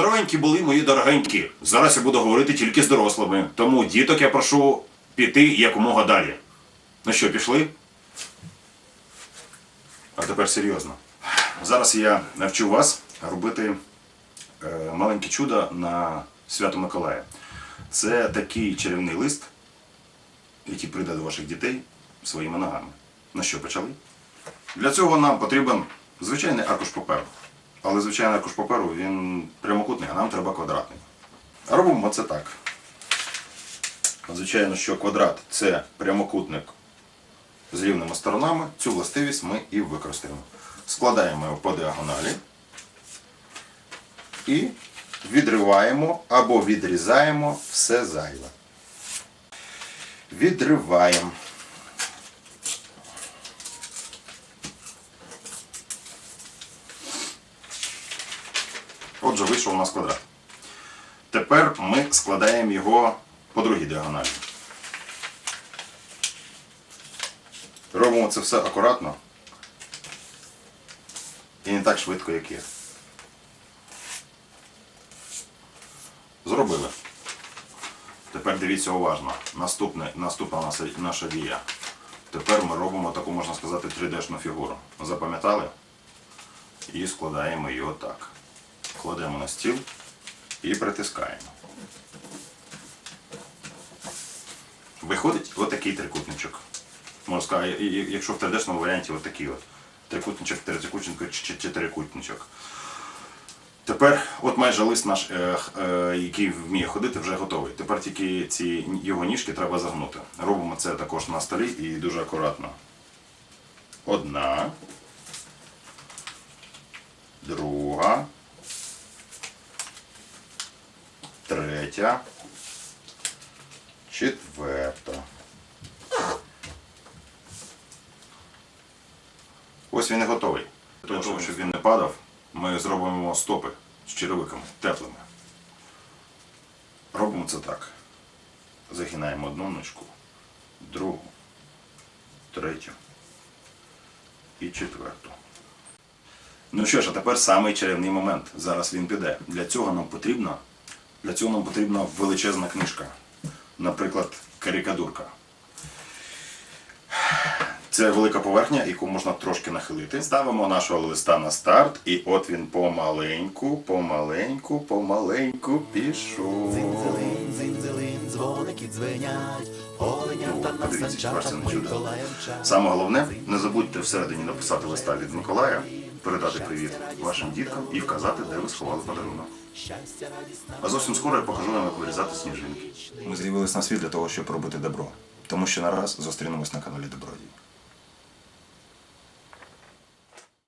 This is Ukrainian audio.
Здоровенькі були мої дорогенькі. Зараз я буду говорити тільки з дорослими. Тому діток я прошу піти якомога далі. Ну що, пішли? А тепер серйозно. Зараз я навчу вас робити е, маленьке чудо на Свято Миколая. Це такий чарівний лист, який прийде до ваших дітей своїми ногами. Ну що, почали? Для цього нам потрібен звичайний аркуш паперу. Але звичайний аркуш паперу він прямокутний, а нам треба квадратний. Робимо це так. Звичайно, що квадрат це прямокутник з рівними сторонами. Цю властивість ми і використаємо. Складаємо його по діагоналі і відриваємо або відрізаємо все зайве. Відриваємо. Отже, вийшов у нас квадрат. Тепер ми складаємо його по другій діагоналі. Робимо це все акуратно і не так швидко, як є. Зробили. Тепер дивіться уважно. Наступне, наступна наша, наша дія. Тепер ми робимо таку, можна сказати, 3D-шну фігуру. Запам'ятали? І складаємо її отак. Кладемо на стіл і притискаємо. Виходить отакий трикутничок. Можна сказати, якщо в 3D-шному варіанті отакий от. Трикутничок, трикутничок чи чотирикутничок. Тепер, от майже лист наш, е, е, який вміє ходити, вже готовий. Тепер тільки ці його ніжки треба загнути. Робимо це також на столі і дуже акуратно. Одна. Друга. Третя. Четверта. Ось він і готовий. Для того, щоб він не падав, ми зробимо стопи з черевиками теплими. Робимо це так. Загинаємо одну ножку, другу, третю і четверту. Ну що ж, а тепер самий чарівний момент. Зараз він піде. Для цього нам потрібна, для цього нам потрібна величезна книжка. Наприклад, карикадурка. Це велика поверхня, яку можна трошки нахилити. Ставимо нашого листа на старт, і от він помаленьку, помаленьку, помаленьку пішов. Дзинь-дзелинь, дзинь-дзелинь, дзвоники дзвенять, оленята на санчатах чудо. Саме головне, не забудьте всередині написати листа від Миколая, передати привіт вашим діткам і вказати, де ви сховали подарунок. А зовсім скоро я покажу вам, як вирізати сніжинки. Ми з'явились на світ для того, щоб робити добро. Тому що нараз зустрінемось на каналі Добродій.